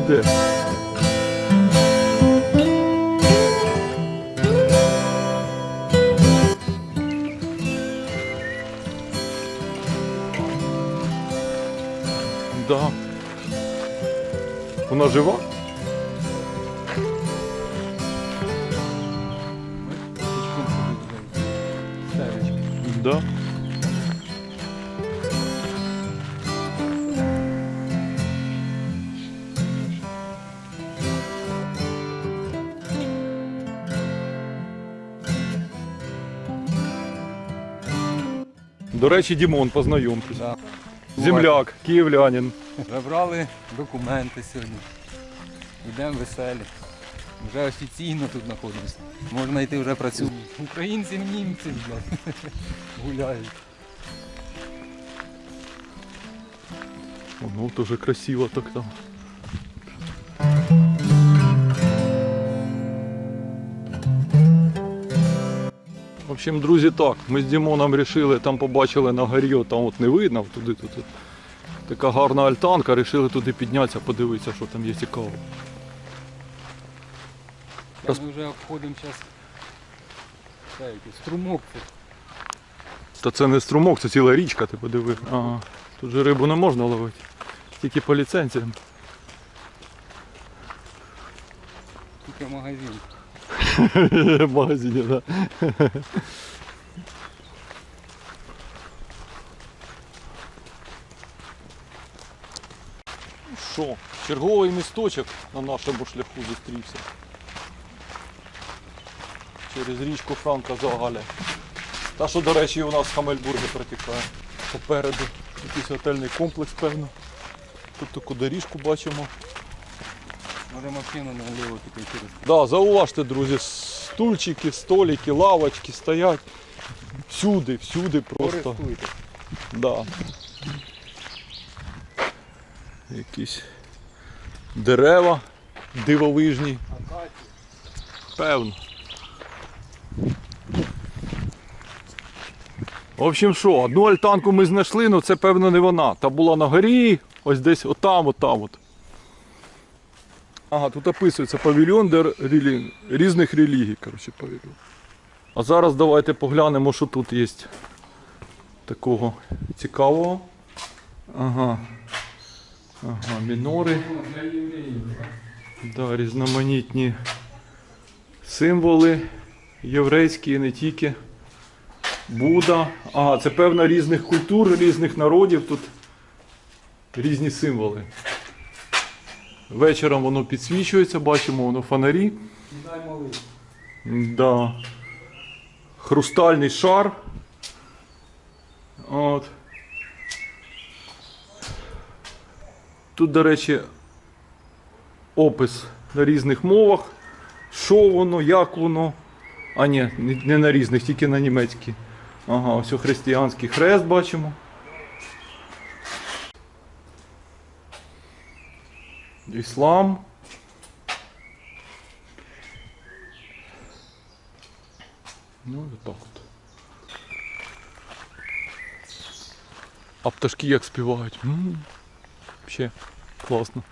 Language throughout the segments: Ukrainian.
Де? Да. Вона жива? Да. До речі, Дімон, познайомтесь. Да. Земляк, київлянин. Забрали документи сьогодні. Йдемо веселі. Вже офіційно тут знаходимося. Можна йти вже працювати. Українці, німці, блядь. Гуляють. Ну, тоже красиво так там. Общем, друзі, так, ми з Дімоном вирішили, там побачили на горі, там от не видно, туди тут. Така гарна альтанка, вирішили туди піднятися, подивитися, що там є цікаво. Та Ми вже обходимо зараз струмок. Та це не струмок, це ціла річка, ти подиви. Ага. Тут же рибу не можна ловити. Тільки по ліцензіям. Тільки магазин. В магазині, так. Що, черговий місточок на нашому шляху зустрівся. Через річку Франка Загаля. Та що, до речі, у нас в Хамельбургі протікає. Попереду якийсь готельний комплекс, певно. Тут таку доріжку бачимо. Може машину наліво піти через. Да, зауважте, друзі, стульчики, столики, лавочки стоять. Всюди, всюди просто. Да. Якісь дерева дивовижні. Певно. В общем, що, одну альтанку ми знайшли, але це певно не вона. Та була на горі, ось десь отам, отам. От. Ага, тут описується павільйон де релі... різних релігій. Коротше, павільйон. А зараз давайте поглянемо, що тут є такого цікавого. Ага. Ага, мінори. Да, різноманітні символи єврейські не тільки. Будда. Ага, це певно різних культур, різних народів. Тут різні символи. Вечором воно підсвічується, бачимо воно фонарі. Да. Хрустальний шар. От. Тут, до речі, опис на різних мовах. Що воно, як воно. А ні, не на різних, тільки на німецькій. Ага, ось християнський хрест бачимо. Іслам. Ну, вот так от. А пташки як співають. М, Вообще класно.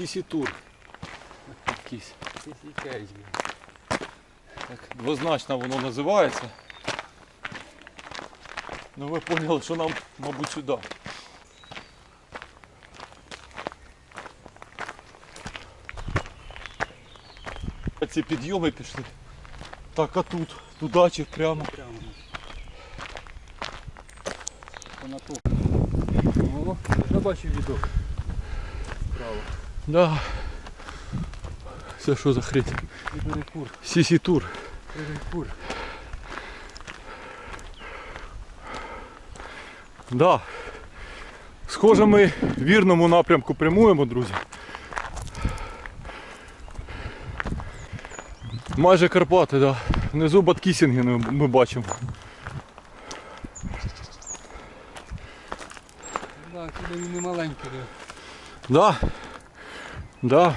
Сісі тур. Якийсь. Сісі Кейдж. Так, двозначно воно називається. Ну ви поняли, що нам, мабуть, сюди. А Ці підйоми пішли. Так, а тут, туди чи прямо. Прямо. Понату. О, вже бачив відок. Право. Да. Це що за хрень? Сісі тур. Перекур. Да. Схоже, ми в вірному напрямку прямуємо, друзі. Майже Карпати, да. Внизу Баткісінги ми бачимо. Так, сюди він не маленький. де. Да. Да.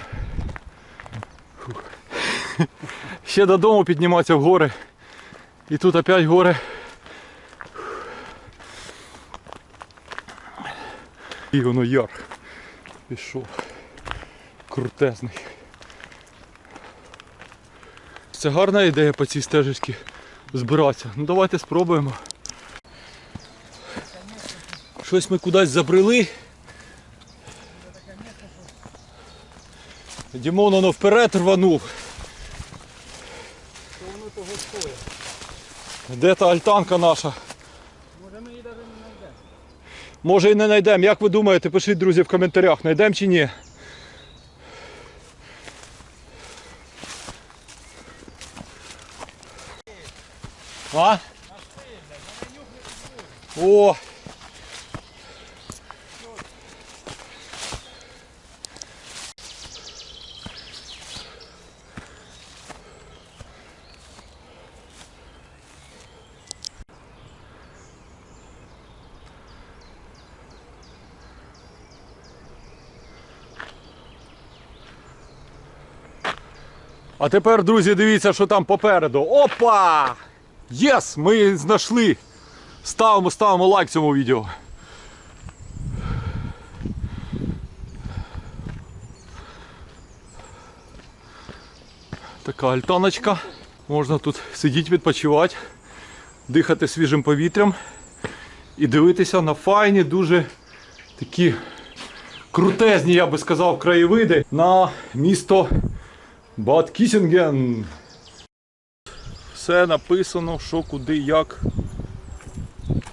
Ще додому підніматися в гори. І тут опять гори. І воно яр. Пішов. Крутезний. Це гарна ідея по цій стежечці збиратися. Ну давайте спробуємо. Щось ми кудись забрели. Дімон воно вперед рванув. Де та альтанка наша? Може ми її навіть не знайдемо. Може і не знайдемо. Як ви думаєте, пишіть, друзі, в коментарях, знайдемо чи ні. А? О! А тепер, друзі, дивіться, що там попереду. Опа! Єс! Ми знайшли. Ставимо, ставимо лайк цьому відео. Така альтаночка. Можна тут сидіти, відпочивати, дихати свіжим повітрям і дивитися на файні, дуже такі крутезні, я би сказав, краєвиди на місто Бад Кісінген. Все написано, що куди, як.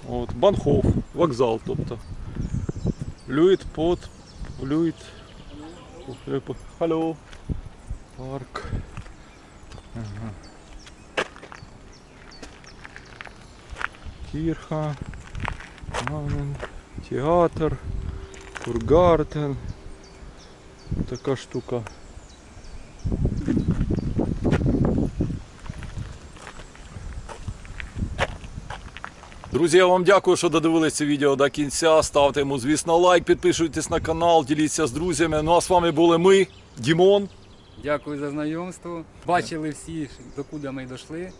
От, Банхоф, вокзал, тобто. Люїт под. Люїт. Халло. Парк. Ага. Кірха. Театр. Кургартен. Така штука. Друзі, я вам дякую, що додивились це відео до кінця. Ставте йому, звісно, лайк, підписуйтесь на канал, діліться з друзями. Ну а з вами були ми, Дімон. Дякую за знайомство. Бачили всі, докуди ми дійшли.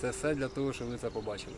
Це все для того, щоб ви це побачили.